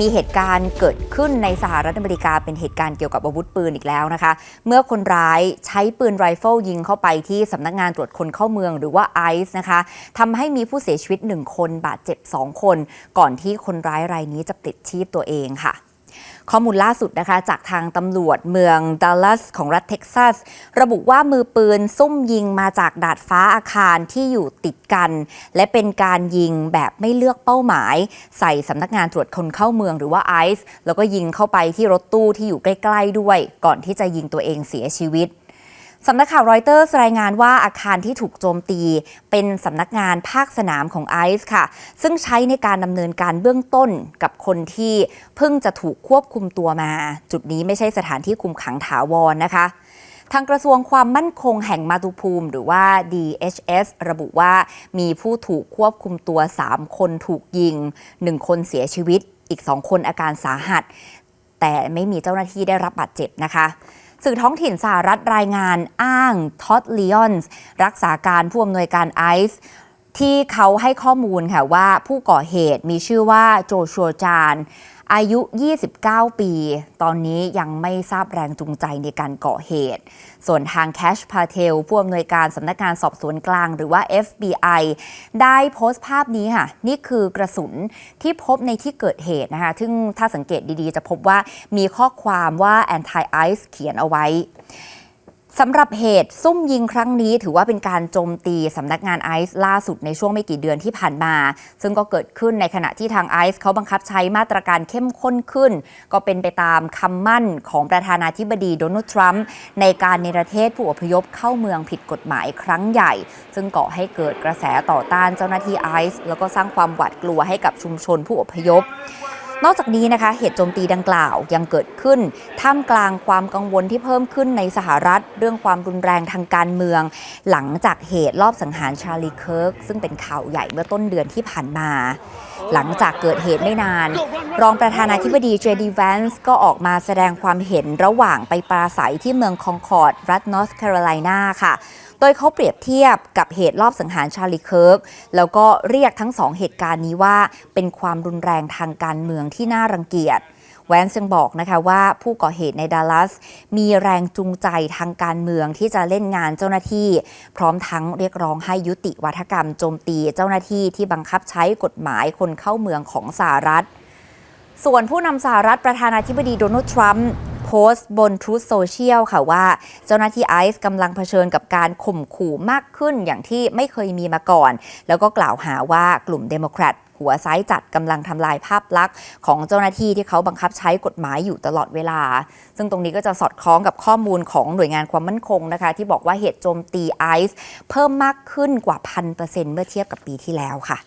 มีเหตุการณ์เกิดขึ้นในสหรัฐอเมริกาเป็นเหตุการณ์เกี่ยวกับอาวุธปืนอีกแล้วนะคะ เมื่อคนร้ายใช้ปืนไรเฟิลยิงเข้าไปที่สำนักงานตรวจคนเข้าเมืองหรือว่าไอซ์นะคะทำให้มีผู้เสียชีวิต 1 คนบาดเจ็บ 2 คน ก่อนที่คนร้ายรายนี้จะติดชีพตัวเองค่ะ ข้อมูลล่าสุดนะคะ จากทางตำรวจเมืองดัลลัสของรัฐเท็กซัส ระบุว่ามือปืนซุ่มยิงมาจากดาดฟ้าอาคารที่อยู่ติดกัน และเป็นการยิงแบบไม่เลือกเป้าหมาย ใส่สำนักงานตรวจคนเข้าเมืองหรือว่าไอซ์แล้วก็ยิงเข้าไปที่รถตู้ที่อยู่ใกล้ ๆด้วย ก่อนที่จะยิงตัวเองเสียชีวิต สำนักข่าวรอยเตอร์รายงานว่าอาคารที่ถูกโจมตี เป็นสำนักงานภาคสนามของไอซ์ค่ะ ซึ่งใช้ในการดำเนินการเบื้องต้นกับคนที่เพิ่งจะถูกควบคุมตัวมา จุดนี้ไม่ใช่สถานที่คุมขังถาวรนะคะทางกระทรวงความมั่นคงแห่งมาตุภูมิ หรือว่า DHS ระบุว่ามีผู้ถูกควบคุมตัว 3 คนถูกยิง 1 คนเสียชีวิต อีก 2 คนอาการสาหัส แต่ไม่มีเจ้าหน้าที่ได้รับบาดเจ็บนะคะ สื่อท้องถิ่นสหรัฐรายงานอ้างท็อดลีออนส์รักษาการผู้อำนวยการไอซ์ที่เขาให้ข้อมูลค่ะว่าผู้ก่อเหตุมีชื่อว่าโจชัวจาน อายุ 29 ปี ตอนนี้ยังไม่ทราบแรงจูงใจในการก่อเหตุ ส่วนทางแคชพาเทลผู้อำนวยการสำนักงานสอบสวนกลางหรือว่า FBI ได้โพสต์ภาพนี้ค่ะ นี่คือกระสุนที่พบในที่เกิดเหตุนะคะ ซึ่งถ้าสังเกตดีๆ จะพบว่ามีข้อความว่า anti ice เขียนเอาไว้ สำหรับเหตุซุ่มยิงครั้งนี้ถือว่าเป็นการโจมตีสำนักงานไอซ์ล่าสุดในช่วงไม่กี่เดือนที่ผ่านมา ซึ่งก็เกิดขึ้นในขณะที่ทางไอซ์เขาบังคับใช้มาตรการเข้มข้นขึ้น ก็เป็นไปตามคำมั่นของประธานาธิบดีโดนัลด์ทรัมป์ในการเนรเทศผู้อพยพเข้าเมืองผิดกฎหมายครั้งใหญ่ ซึ่งก่อให้เกิดกระแสต่อต้านเจ้าหน้าที่ไอซ์แล้วก็สร้างความหวาดกลัวให้กับชุมชนผู้อพยพ นอกจากนี้นะคะเหตุโจมตีดังกล่าวยังเกิดขึ้น ท่ามกลางความกังวลที่เพิ่มขึ้นในสหรัฐ เรื่องความรุนแรงทางการเมือง หลังจากเหตุลอบสังหารชาลีเคิร์กซึ่งเป็นข่าวใหญ่เมื่อต้นเดือนที่ผ่านมา หลังจากเกิดเหตุไม่นาน รองประธานาธิบดีเจดีแวนส์ก็ออกมาแสดงความเห็นระหว่างไปปราศัยที่เมืองคองคอร์ดรัฐนอร์ทแคโรไลนาค่ะ โดยเขาเปรียบเทียบกับเหตุรอบสังหารชาลีเคิร์กแล้วก็เรียกทั้งสองเหตุการณ์นี้ว่าเป็นความรุนแรงทางการเมืองที่น่ารังเกียจแวนซ์ยังบอกนะคะว่าผู้ก่อเหตุในดัลลัส มีแรงจูงใจทางการเมืองที่จะเล่นงานเจ้าหน้าที่ พร้อมทั้งเรียกร้องให้ยุติวัฒกรรมโจมตีเจ้าหน้าที่ที่บังคับใช้กฎหมายคนเข้าเมืองของสหรัฐ ส่วนผู้นำสหรัฐประธานาธิบดีโดนัลด์ทรัมป์ โพสต์บน Truth Social ค่ะว่า เจ้าหน้าที่ไอซ์กำลังเผชิญกับการข่มขู่มากขึ้นอย่างที่ไม่เคยมีมาก่อน แล้วก็กล่าวหาว่ากลุ่มเดโมแครตหัวซ้ายจัดกำลังทำลายภาพลักษณ์ของเจ้าหน้าที่ที่เขาบังคับใช้กฎหมายอยู่ตลอดเวลา ซึ่งตรงนี้ก็จะสอดคล้องกับข้อมูลของหน่วยงานความมั่นคงนะคะ ที่บอกว่าเหตุโจมตีไอซ์เพิ่มมากขึ้นกว่าพันเปอร์เซ็นต์เมื่อเทียบกับปีที่แล้วค่ะ